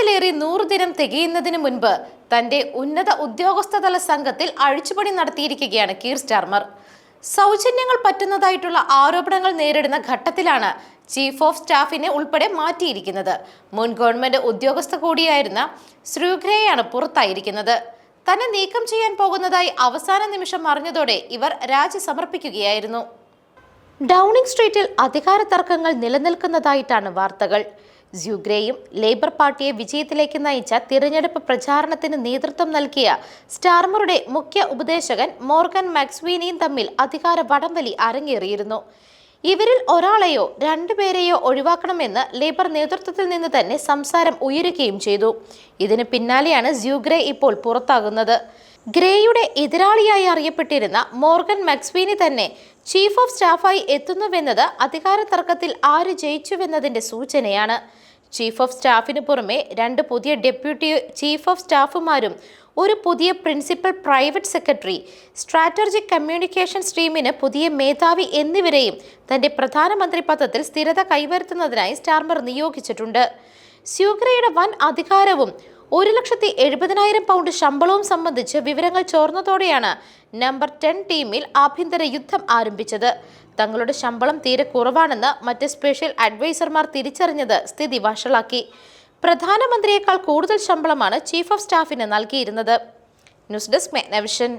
അധികാരത്തിലേറി നൂറ് ദിനം തികയുന്നതിന് മുൻപ് തന്റെ ഉന്നത ഉദ്യോഗസ്ഥതല സംഘത്തിൽ അഴിച്ചുപണി നടത്തിയിരിക്കുകയാണ് കീർ സ്റ്റാർമർ. സൗജന്യങ്ങൾ പറ്റുന്നതായിട്ടുള്ള ആരോപണങ്ങൾ നേരിടുന്ന ഘട്ടത്തിലാണ് ചീഫ് ഓഫ് സ്റ്റാഫിനെ ഉൾപ്പെടെ മാറ്റിയിരിക്കുന്നത്. മുൻ ഗവൺമെന്റ് ഉദ്യോഗസ്ഥ കൂടിയായിരുന്ന ശ്രീഗ്രയാണ് പുറത്തായിരിക്കുന്നത്. തന്നെ നീക്കം ചെയ്യാൻ പോകുന്നതായി അവസാന നിമിഷം അറിഞ്ഞതോടെ ഇവർ രാജി സമർപ്പിക്കുകയായിരുന്നു. ഡൗണിംഗ് സ്ട്രീറ്റിൽ അധികാര തർക്കങ്ങൾ നിലനിൽക്കുന്നതായിട്ടാണ് വാർത്തകൾ. സ്യൂഗ്രയും ലേബർ പാർട്ടിയെ വിജയത്തിലേക്ക് നയിച്ച തിരഞ്ഞെടുപ്പ് പ്രചാരണത്തിന് നേതൃത്വം നൽകിയ സ്റ്റാർമറുടെ മുഖ്യ ഉപദേശകൻ മോർഗൻ മാക്സ്വീനിയും തമ്മിൽ അധികാര വടംവലി അരങ്ങേറിയിരുന്നു. ഇവരിൽ ഒരാളെയോ രണ്ടുപേരെയോ ഒഴിവാക്കണമെന്ന് ലേബർ നേതൃത്വത്തിൽ നിന്ന് തന്നെ സംസാരം ഉയരുകയും ചെയ്തു. ഇതിന് പിന്നാലെയാണ് സ്യൂഗ്രേ ഇപ്പോൾ പുറത്താകുന്നത്. ഗ്രേയുടെ എതിരാളിയായി അറിയപ്പെട്ടിരുന്ന മോർഗൻ മാക്സ്വീനി തന്നെ ചീഫ് ഓഫ് സ്റ്റാഫായി എത്തുന്നുവെന്നത് അധികാര തർക്കത്തിൽ ആര് ജയിച്ചുവെന്നതിന്റെ സൂചനയാണ്. ചീഫ് ഓഫ് സ്റ്റാഫിന് പുറമെ രണ്ട് പുതിയ ഡെപ്യൂട്ടി ചീഫ് ഓഫ് സ്റ്റാഫുമാരും ഒരു പുതിയ principal private secretary strategic communication സ്ട്രീമിന് പുതിയ മേധാവി എന്നിവരെയും തന്റെ പ്രധാനമന്ത്രി പദത്തിൽ സ്ഥിരത കൈവരുത്തുന്നതിനായി സ്റ്റാർമർ നിയോഗിച്ചിട്ടുണ്ട്. സ്യൂഗ്രയുടെ വൻ അധികാരവും ഒരു ലക്ഷത്തി എഴുപതിനായിരം പൗണ്ട് ശമ്പളവും സംബന്ധിച്ച് വിവരങ്ങൾ ചോർന്നതോടെയാണ് നമ്പർ ടെൻ ടീമിൽ ആഭ്യന്തര യുദ്ധം ആരംഭിച്ചത്. തങ്ങളുടെ ശമ്പളം തീരെ കുറവാണെന്ന് മറ്റ് സ്പെഷ്യൽ അഡ്വൈസർമാർ തിരിച്ചറിഞ്ഞത് സ്ഥിതി വഷളാക്കി. പ്രധാനമന്ത്രിയേക്കാൾ കൂടുതൽ ശമ്പളമാണ് ചീഫ് ഓഫ് സ്റ്റാഫിന് നൽകിയിരുന്നത്. News desk മെഗ്നവിഷൻ